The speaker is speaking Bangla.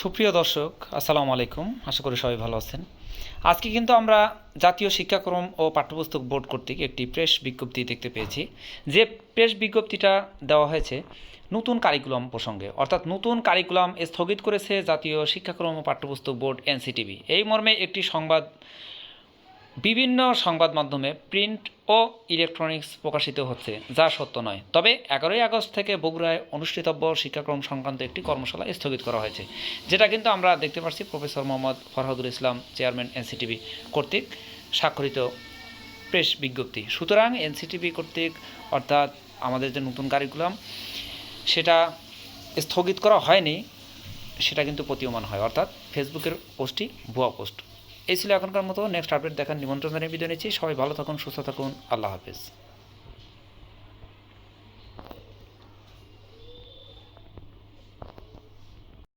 সুপ্রিয় দর্শক, আসসালামু আলাইকুম। আশা করি সবাই ভালো আছেন। আজকে কিন্তু আমরা জাতীয় শিক্ষাক্রম ও পাঠ্যপুস্তক বোর্ড কর্তৃক একটি প্রেস বিজ্ঞপ্তি দেখতে পেয়েছি। যে প্রেস বিজ্ঞপ্তিটা দেওয়া হয়েছে নতুন কারিকুলাম প্রসঙ্গে, অর্থাৎ নতুন কারিকুলাম স্থগিত করেছে জাতীয় শিক্ষাক্রম ও পাঠ্যপুস্তক বোর্ড এনসিটিভি। এই মর্মে একটি সংবাদ বিভিন্ন সংবাদ মাধ্যমে প্রিন্ট ও ইলেকট্রনিক্স প্রকাশিত হচ্ছে, যা সত্য নয়। তবে এগারোই আগস্ট থেকে বগুড়ায় অনুষ্ঠিতব্য শিক্ষাক্রম সংক্রান্ত একটি কর্মশালা স্থগিত করা হয়েছে, যেটা কিন্তু আমরা দেখতে পাচ্ছি professor Mohammad Farhadul Islam, chairman N C T V কর্তৃক স্বাক্ষরিত প্রেস বিজ্ঞপ্তি। সুতরাং এনসিটিভি কর্তৃক, অর্থাৎ আমাদের যে নতুন কারিকুলাম সেটা স্থগিত করা হয়নি, সেটা কিন্তু প্রতীয়মান হয়। অর্থাৎ ফেসবুকের পোস্টটি ভুয়া পোস্ট। এই ছিল এখনকার মতো। নেক্সট আপডেট দেখার নিমন্ত্রণ জানিয়ে বিদায় নিচ্ছি। সবাই ভালো থাকুন, সুস্থ থাকুন। আল্লাহ হাফেজ।